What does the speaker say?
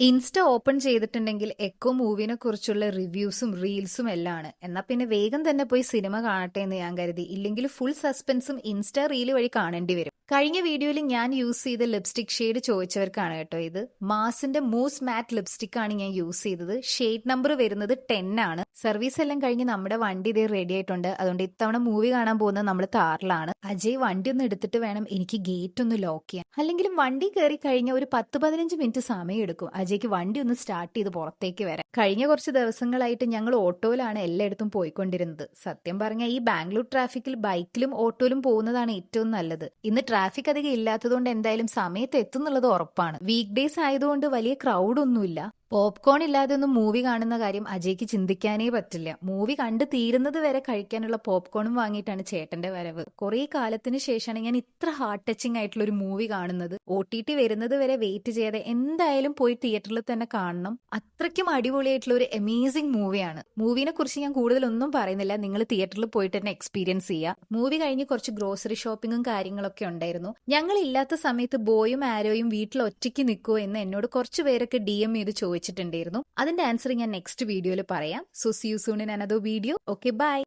Insta open ചെയ്തിട്ടുണ്ടെങ്കിൽ echo മൂവിനെ കുറിച്ചുള്ള റിവ്യൂസും റീൽസും എല്ലാം ആണ് എന്നാ പിന്നെ വേഗം തന്നെ പോയി സിനിമ കാണട്ടെ എന്ന് ഞാൻ കരുതി. ഇല്ലെങ്കിൽ ഫുൾ സസ്പെൻസും ഇൻസ്റ്റ റീൽ വഴി കാണേണ്ടി വരും. കഴിഞ്ഞ വീഡിയോയിൽ ഞാൻ യൂസ് ചെയ്ത ലിപ്സ്റ്റിക് ഷെയ്ഡ് ചോദിച്ചവർക്കാണ് കേട്ടോ ഇത്. മാസിന്റെ മൂസ് മാറ്റ് ലിപ്സ്റ്റിക് ആണ് ഞാൻ യൂസ് ചെയ്തത്. ഷെയ്ഡ് നമ്പർ വരുന്നത് ടെൻ ആണ്. സർവീസ് എല്ലാം കഴിഞ്ഞ് നമ്മുടെ വണ്ടി ഇതേ റെഡി ആയിട്ടുണ്ട്. അതുകൊണ്ട് ഇത്തവണ മൂവി കാണാൻ പോകുന്നത് നമ്മൾ താറിലാണ്. അജയ് വണ്ടി ഒന്ന് എടുത്തിട്ട് വേണം എനിക്ക് ഗേറ്റ് ഒന്ന് ലോക്ക് ചെയ്യാൻ. അല്ലെങ്കിലും വണ്ടി കയറി കഴിഞ്ഞ ഒരു പത്ത് പതിനഞ്ച് മിനിറ്റ് സമയം എടുക്കും. അജയ്ക്ക് വണ്ടി ഒന്ന് സ്റ്റാർട്ട് ചെയ്ത് പുറത്തേക്ക് വരാം. കഴിഞ്ഞ കുറച്ച് ദിവസങ്ങളായിട്ട് ഞങ്ങൾ ഓട്ടോയിലാണ് എല്ലായിടത്തും പോയിക്കൊണ്ടിരുന്നത്. സത്യം പറഞ്ഞാൽ ഈ ബാംഗ്ലൂർ ട്രാഫിക്കിൽ ബൈക്കിലും ഓട്ടോയിലും പോകുന്നതാണ് ഏറ്റവും നല്ലത്. ഇന്ന് ട്രാഫിക് അധികം ഇല്ലാത്തതുകൊണ്ട് എന്തായാലും സമയത്ത് എത്തുന്നുള്ളത് ഉറപ്പാണ്. വീക്ക് ഡേയ്സ് ആയതുകൊണ്ട് വലിയ ക്രൗഡ് ഒന്നുമില്ല. പോപ്കോൺ ഇല്ലാതെ ഒന്നും മൂവി കാണുന്ന കാര്യം അജയ്ക്ക് ചിന്തിക്കാനേ പറ്റില്ല. മൂവി കണ്ട് തീരുന്നത് വരെ കഴിക്കാനുള്ള പോപ്കോണും വാങ്ങിയിട്ടാണ് ചേട്ടന്റെ വരവ്. കുറെ കാലത്തിന് ശേഷമാണ് ഞാൻ ഇത്ര ഹാർട്ട് ടച്ചിങ് ആയിട്ടുള്ള ഒരു മൂവി കാണുന്നത്. ഒ ടി ടി വരുന്നത് വരെ വെയിറ്റ് ചെയ്യാതെ എന്തായാലും പോയി തിയേറ്ററിൽ തന്നെ കാണണം. അത്രയ്ക്കും അടിപൊളിയായിട്ടുള്ള ഒരു അമേസിംഗ് മൂവിയാണ് മൂവിനെ കുറിച്ച് ഞാൻ കൂടുതലൊന്നും പറയുന്നില്ല. നിങ്ങൾ തിയേറ്ററിൽ പോയിട്ട് തന്നെ എക്സ്പീരിയൻസ് ചെയ്യുക മൂവി കഴിഞ്ഞ് കുറച്ച് ഗ്രോസറി ഷോപ്പിങ്ങും കാര്യങ്ങളൊക്കെ ഉണ്ടായിരുന്നു. ഞങ്ങൾ ഇല്ലാത്ത സമയത്ത് ബോയും ആരോയും വീട്ടിൽ ഒറ്റയ്ക്ക് നിൽക്കുമോ എന്ന് എന്നോട് കുറച്ച് പേരൊക്കെ ഡി എം ചെയ്ത് ചോദിച്ചിട്ടുണ്ടായിരുന്നു അതിന്റെ ആൻസർ ഞാൻ നെക്സ്റ്റ് വീഡിയോയിൽ പറയാം. So see you soon in another video okay bye